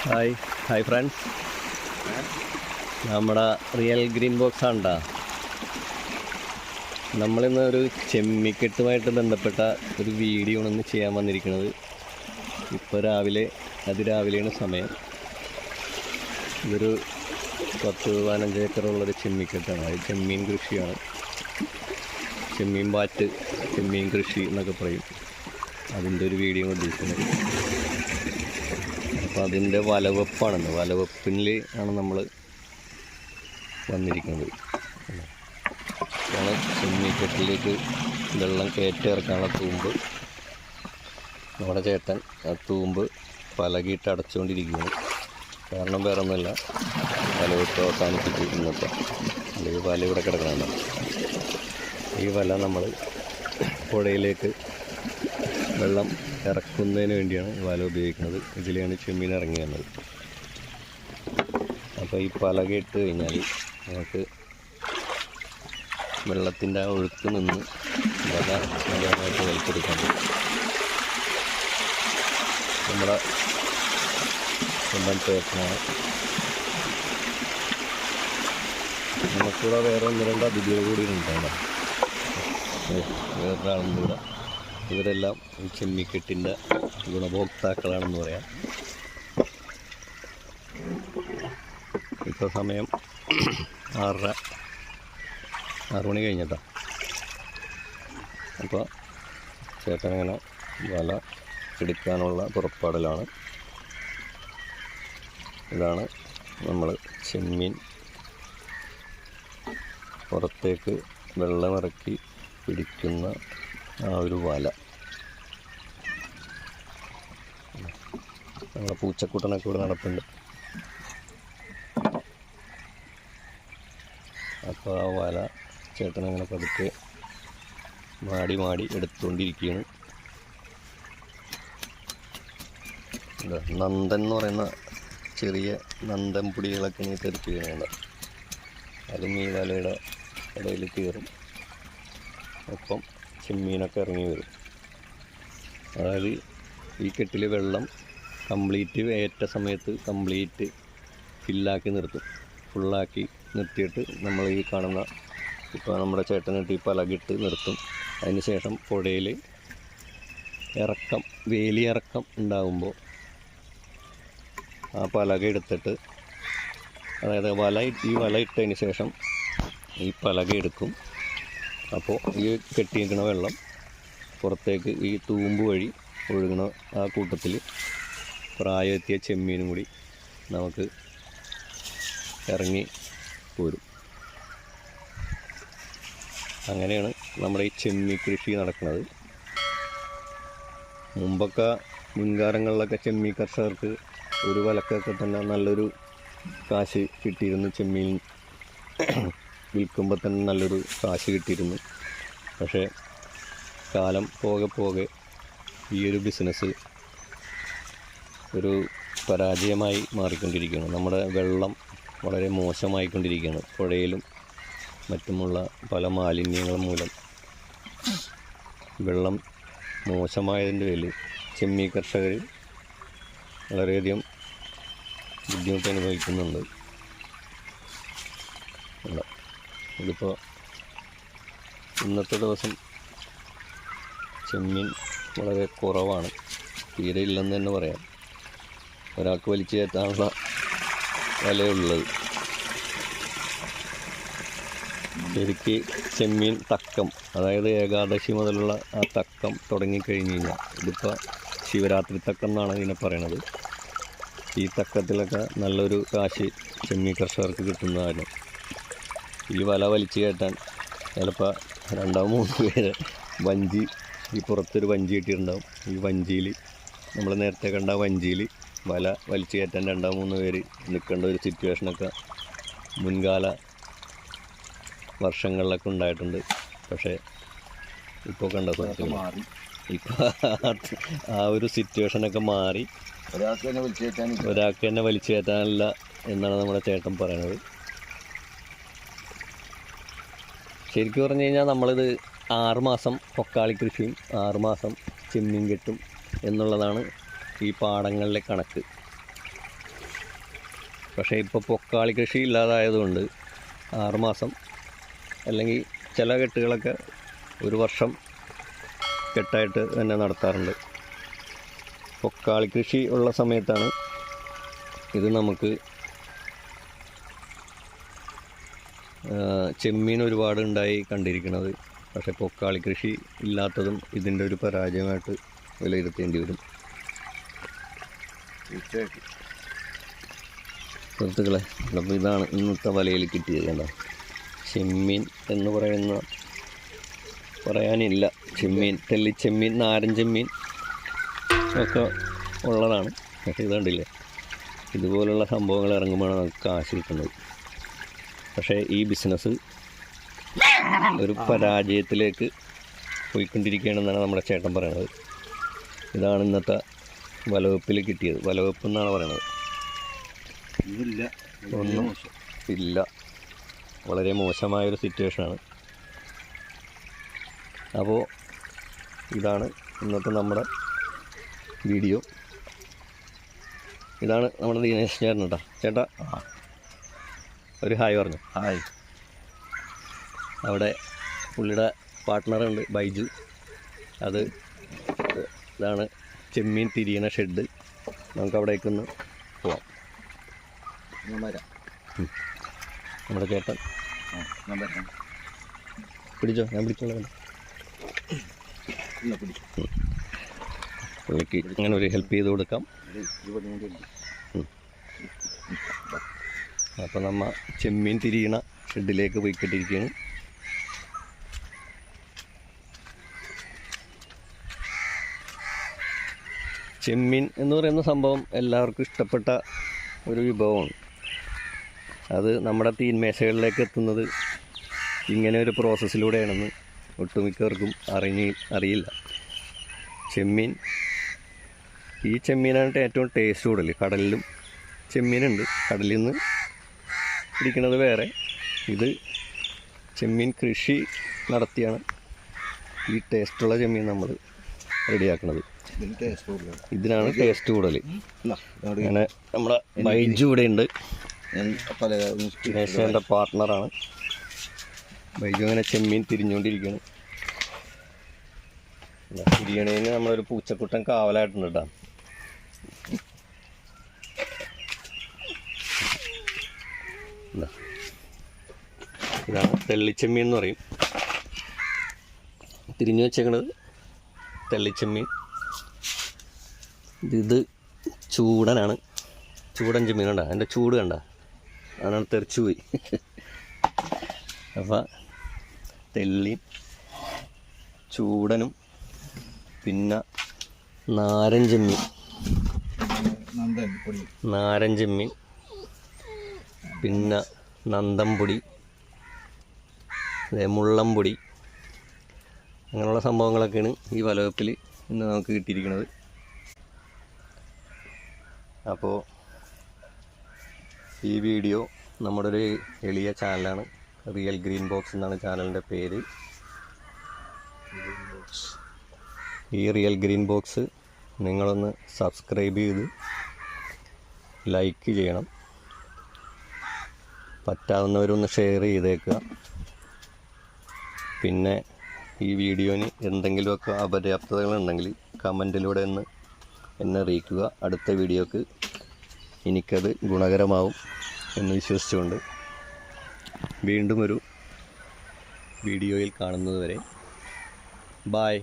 Hi hi friends നമ്മുടെ real green box ആണ്ടാ. നമ്മളിന്ന് ഒരു ചെമ്മിക്കെട്ടുമായിട്ട് ബന്ധപ്പെട്ട ഒരു വീഡിയോ ഒന്ന് ചെയ്യാൻ വന്നിരിക്കുന്നത്. ഇപ്പോൾ രാവിലെ അതിരാവിലെയാണ് സമയം. ഇതൊരു പത്ത് പതിനഞ്ച് ഏക്കറുള്ളൊരു ചെമ്മിക്കെട്ടാണ്. അത് ചെമ്മീൻ കൃഷിയാണ്. ചെമ്മീൻ പാറ്റ് ചെമ്മീൻ കൃഷി എന്നൊക്കെ പറയും. അതിന്റെ ഒരു വീഡിയോ ഉദ്ദേശിക്കുന്നത്. അപ്പോൾ അതിന്റെ വലവെപ്പാണെന്ന് വലവെപ്പിൽ ആണ് നമ്മൾ വന്നിരിക്കുന്നത്. ഇതാണ് ചെമ്മീക്കെട്ടിലേക്ക് വെള്ളം കയറ്റിറക്കാനുള്ള തൂമ്പ്. നമ്മുടെ ചേട്ടൻ ആ തൂമ്പ് പലകിയിട്ട് അടച്ചുകൊണ്ടിരിക്കുകയാണ്. കാരണം വേറെ ഒന്നുമില്ല വലവിട്ട് അവസാനിപ്പിച്ച് ഇന്നത്തെ അല്ലെങ്കിൽ വല ഇവിടെ കിടക്കണമെന്നാണ് ഈ വല നമ്മൾ പുഴയിലേക്ക് വെള്ളം ഇറക്കുന്നതിന് വേണ്ടിയാണ് വല ഉപയോഗിക്കുന്നത്. ഇതിലെയാണ് ചെമ്മീൻ ഇറങ്ങി വന്നത്. അപ്പോൾ ഈ പലക കഴിഞ്ഞാൽ നമുക്ക് വെള്ളത്തിന്റെ ആ ഒഴുക്ക് നിന്ന് വല നല്ലതായിട്ട് വലിച്ചെടുക്കാൻ നമ്മുടെ സ്വന്തം പ്രയത്നമാണ് നമുക്കിവിടെ വേറെ ഒന്ന് രണ്ട് അതിഥികൾ കൂടി ഉണ്ടാവും വേറൊരാളും കൂടെ. ഇവരെല്ലാം ഈ ചെമ്മിക്കെട്ടിന്റെ ഗുണഭോക്താക്കളാണെന്ന് പറയാം. ഇപ്പോൾ സമയം ആറര ആറ് മണി കഴിഞ്ഞിട്ടാ. അപ്പോൾ ചേട്ടനങ്ങനെ വല എടുക്കാനുള്ള പുറപ്പാടിലാണ്. ഇതാണ് നമ്മൾ ചെമ്മീൻ പുറത്തേക്ക് വെള്ളമിറക്കി പിടിക്കുന്ന ആ ഒരു വല. നമ്മളെ പൂച്ചക്കൂട്ടനൊക്കെ ഇവിടെ നടപ്പുണ്ട്. അപ്പോൾ ആ വല ചേട്ടൻ അങ്ങനെ പതുക്കെ മാടി മാടി എടുത്തുകൊണ്ടിരിക്കുകയാണ് നന്ദൻ എന്ന് പറയുന്ന ചെറിയ നന്ദൻ പൊടികളൊക്കെ ഇനി തെറിച്ച് അതും ഈ വലയുടെ ഇടയിൽ കയറും. ഒപ്പം ചെമ്മീനൊക്കെ ഇറങ്ങി വരും. അതായത് ഈ കെട്ടിൽ വെള്ളം കംപ്ലീറ്റ് ഏറ്റ സമയത്ത് കംപ്ലീറ്റ് ഫില്ലാക്കി നിർത്തും. ഫുള്ളാക്കി നിർത്തിയിട്ട് നമ്മൾ ഈ കാണുന്ന ഇപ്പോൾ നമ്മുടെ ചേട്ടനിട്ട് ഈ പലകിട്ട് നിർത്തും. അതിന് ശേഷം പുഴയിൽ ഇറക്കം വേലിയിറക്കം ഉണ്ടാകുമ്പോൾ ആ പലക എടുത്തിട്ട് അതായത് വല ഈ വല ഇട്ടതിന് ശേഷം ഈ പലക എടുക്കും. അപ്പോൾ ഈ കെട്ടിയിരിക്കുന്ന വെള്ളം പുറത്തേക്ക് ഈ തൂമ്പ് വഴി ഒഴുകുന്ന ആ കൂട്ടത്തിൽ പ്രായമെത്തിയ ചെമ്മീനും കൂടി നമുക്ക് ഇറങ്ങി പോരും. അങ്ങനെയാണ് നമ്മുടെ ഈ ചെമ്മീ കൃഷി നടക്കുന്നത്. മുമ്പൊക്കെ മുൻകാലങ്ങളിലൊക്കെ ചെമ്മീൻ കർഷകർക്ക് ഒരു വലക്കൊക്കെ തന്നെ നല്ലൊരു കാശ് കിട്ടിയിരുന്നു ചെമ്മീൻ വിൽക്കുമ്പോൾ തന്നെ നല്ലൊരു കാശ് കിട്ടിയിരുന്നു. പക്ഷേ കാലം പോകെ പോകെ ഈ ഒരു ബിസിനസ് ഒരു പരാജയമായി മാറിക്കൊണ്ടിരിക്കുകയാണ് നമ്മുടെ വെള്ളം വളരെ മോശമായിക്കൊണ്ടിരിക്കുകയാണ്. പുഴയിലും മറ്റുമുള്ള പല മാലിന്യങ്ങളും മൂലം. വെള്ളം മോശമായതിന്റെ പേരിൽ ചെമ്മീ കർഷകർ വളരെയധികം ബുദ്ധിമുട്ട് അനുഭവിക്കുന്നുണ്ട്. ഇതിപ്പോൾ ഇന്നത്തെ ദിവസം ചെമ്മീൻ വളരെ കുറവാണ്. തീരെ ഇല്ലെന്ന് തന്നെ പറയാം. ഒരാൾക്ക് വലിച്ചു കയറ്റാനുള്ള വിലയുള്ളത്. ശരിക്ക് ചെമ്മീൻ തക്കം അതായത് ഏകാദശി മുതലുള്ള ആ തക്കം തുടങ്ങിക്കഴിഞ്ഞ് കഴിഞ്ഞാൽ ഇതിപ്പോൾ ശിവരാത്രി തക്കം എന്നാണ് ഇതിനെ പറയണത്. ഈ തക്കത്തിലൊക്കെ നല്ലൊരു കാശ് ചെമ്മീൻ കർഷകർക്ക് കിട്ടുന്നതാണ് ഈ വല വലിച്ചു കയറ്റാൻ ചിലപ്പോൾ രണ്ടോ മൂന്ന് പേര് വഞ്ചി ഈ പുറത്തൊരു വഞ്ചി കിട്ടിയിട്ടുണ്ടാവും. ഈ വഞ്ചിയിൽ നമ്മൾ നേരത്തെ കണ്ട വഞ്ചിയിൽ വല വലിച്ചു കയറ്റാൻ രണ്ടോ മൂന്ന് പേര് നിൽക്കേണ്ട ഒരു സിറ്റുവേഷനൊക്കെ മുൻകാല വർഷങ്ങളിലൊക്കെ ഉണ്ടായിട്ടുണ്ട്. പക്ഷേ ഇപ്പോൾ കണ്ട സുഹൃത്തുക്കളെ മാറി. ഇപ്പോൾ ആ ഒരു സിറ്റുവേഷനൊക്കെ മാറി. ഒരാൾക്ക് തന്നെ വലിച്ചു കയറ്റാൻ ഒരാൾക്ക് തന്നെ വലിച്ചു കയറ്റാനില്ല എന്നാണ് നമ്മുടെ ചേട്ടൻ പറയണത്. ശരിക്കും പറഞ്ഞു കഴിഞ്ഞാൽ നമ്മളിത് ആറുമാസം പൊക്കാളി കൃഷിയും ആറുമാസം ചെമ്മീൻ കെട്ടും എന്നുള്ളതാണ് ഈ പാടങ്ങളിലെ കണക്ക്. പക്ഷേ ഇപ്പോൾ പൊക്കാളി കൃഷി ഇല്ലാതായതുകൊണ്ട് ആറുമാസം അല്ലെങ്കിൽ ചില കെട്ടുകളൊക്കെ ഒരു വർഷം കെട്ടായിട്ട് തന്നെ നടത്താറുണ്ട്. പൊക്കാളി കൃഷി ഉള്ള സമയത്താണ് ഇത് നമുക്ക് ആ, ചെമ്മീൻ ഒരുപാട് ഉണ്ടായി കണ്ടിരിക്കുന്നത് പക്ഷേ പൊക്കാളി കൃഷി ഇല്ലാത്തതും ഇതിന്റെ ഒരു പരാജയമായിട്ട് വിലയിരുത്തേണ്ടി വരും. സുഹൃത്തുക്കളെ അപ്പോൾ ഇതാണ് ഇന്നത്തെ വലയിൽ കിട്ടിയത് കണ്ടോ? ചെമ്മീൻ എന്ന് പറയുന്ന പറയാനില്ല. ചെമ്മീൻ തെല്ലിച്ചെമ്മീൻ നാരൻ ചെമ്മീൻ ഒക്കെ ഉള്ളതാണ്. പക്ഷേ ഇത് കണ്ടില്ലേ? ഇതുപോലുള്ള സംഭവങ്ങൾ ഇറങ്ങുമ്പോഴാണ് നമുക്ക് കാശ് കിട്ടുന്നത്. പക്ഷേ ഈ ബിസിനസ് ഒരു പരാജയത്തിലേക്ക് പോയിക്കൊണ്ടിരിക്കുകയാണെന്നാണ് നമ്മുടെ ചേട്ടൻ പറയണത് ഇതാണ് ഇന്നത്തെ വലവെപ്പിൽ കിട്ടിയത്. വലവെപ്പ് എന്നാണ് പറയണത് ഒന്നും ഇല്ല. വളരെ മോശമായൊരു സിറ്റുവേഷനാണ്. അപ്പോൾ ഇതാണ് ഇന്നത്തെ നമ്മുടെ വീഡിയോ. ഇതാണ് നമ്മുടെ ദിനേശ് ചേട്ടൻ കേട്ടോ. ചേട്ടാ ഒരു ഹായ് പറഞ്ഞു ഹായ് അവിടെ പുള്ളിയുടെ പാർട്ട്ണറുണ്ട് ബൈജു അത് ഇതാണ് ചെമ്മീൻ തിരിയണ ഷെഡ് നമുക്ക് അവിടേക്കൊന്ന് പോവാം നമ്മുടെ ചേട്ടൻ പിടിച്ചോ ഞാൻ പിടിച്ചോളാം പുള്ളിക്ക് അങ്ങനെ ഒരു ഹെൽപ്പ് ചെയ്ത് കൊടുക്കാം അപ്പോൾ നമ്മൾ ചെമ്മീൻ തിരിയണ ഷെഡിലേക്ക് പോയിക്കൊണ്ടിരിക്കുകയാണ് ചെമ്മീൻ എന്ന് പറയുന്ന സംഭവം എല്ലാവർക്കും ഇഷ്ടപ്പെട്ട ഒരു വിഭവമാണ്. അത് നമ്മുടെ തീന്മേശകളിലേക്ക് എത്തുന്നത് ഇങ്ങനെ ഒരു പ്രോസസ്സിലൂടെയാണെന്ന് ഒട്ടുമിക്കവർക്കും അറിഞ്ഞ അറിയില്ല. ചെമ്മീൻ ഈ ചെമ്മീനാണ് ഏറ്റവും ടേസ്റ്റ് കൂടുതൽ. കടലിലും ചെമ്മീനുണ്ട്. കടലിൽ നിന്ന് പിടിക്കുന്നത് വേറെ. ഇത് ചെമ്മീൻ കൃഷി നടത്തിയാണ്. ഈ ടേസ്റ്റുള്ള ചെമ്മീൻ നമ്മൾ റെഡിയാക്കുന്നത് ഇതിനാണ് ടേസ്റ്റ് കൂടുതൽ അങ്ങനെ നമ്മുടെ ബൈജു ഇവിടെ ഉണ്ട്. ദിനേശന്റെ പാർട്ട്ണറാണ്. ബൈജു അങ്ങനെ ചെമ്മീൻ തിരിഞ്ഞുകൊണ്ടിരിക്കുകയാണ് ബിരിയാണിന് നമ്മളൊരു പൂച്ചക്കുട്ടൻ കാവലായിട്ടുണ്ട് കേട്ടോ. തെള്ളിച്ചെമ്മീൻ എന്ന് പറയും. തിരിഞ്ഞു വെച്ചേക്കണത് തെള്ളിച്ചെമ്മീൻ. ഇത് ചൂടനാണ്. ചൂടൻ ചെമ്മീൻ കണ്ട? എന്റെ ചൂട് കണ്ട? അതാണ് തെറിച്ചു പോയി. അപ്പം തെള്ളിയും ചൂടനും പിന്നെ നാരൻ ചെമ്മീൻ. നന്ദൻ പൊടി. നാരൻ ചെമ്മീൻ പിന്നെ നന്തംപൊടി മുള്ളംപൊടി. അങ്ങനെയുള്ള സംഭവങ്ങളൊക്കെയാണ് ഈ വലവെപ്പിൽ ഇന്ന് നമുക്ക് കിട്ടിയിരിക്കുന്നത്. അപ്പോൾ ഈ വീഡിയോ നമ്മുടെ ഒരു എളിയ ചാനലാണ്. റിയൽ ഗ്രീൻ ബോക്സ് എന്നാണ് ചാനലിന്റെ പേര്. ഈ റിയൽ ഗ്രീൻ ബോക്സ് നിങ്ങളൊന്ന് സബ്സ്ക്രൈബ് ചെയ്ത് ലൈക്ക് ചെയ്യണം. പറ്റാവുന്നവരൊന്ന് ഷെയർ ചെയ്തേക്കുക. പിന്നെ ഈ വീഡിയോന് എന്തെങ്കിലുമൊക്കെ അപര്യാപ്തതകളുണ്ടെങ്കിൽ കമന്റിലൂടെ ഒന്ന് എന്നെ അറിയിക്കുക. അടുത്ത വീഡിയോക്ക് എനിക്കത് ഗുണകരമാവും എന്ന് വിശ്വസിച്ചുകൊണ്ട് വീണ്ടും ഒരു വീഡിയോയിൽ കാണുന്നത് വരെ. ബായ്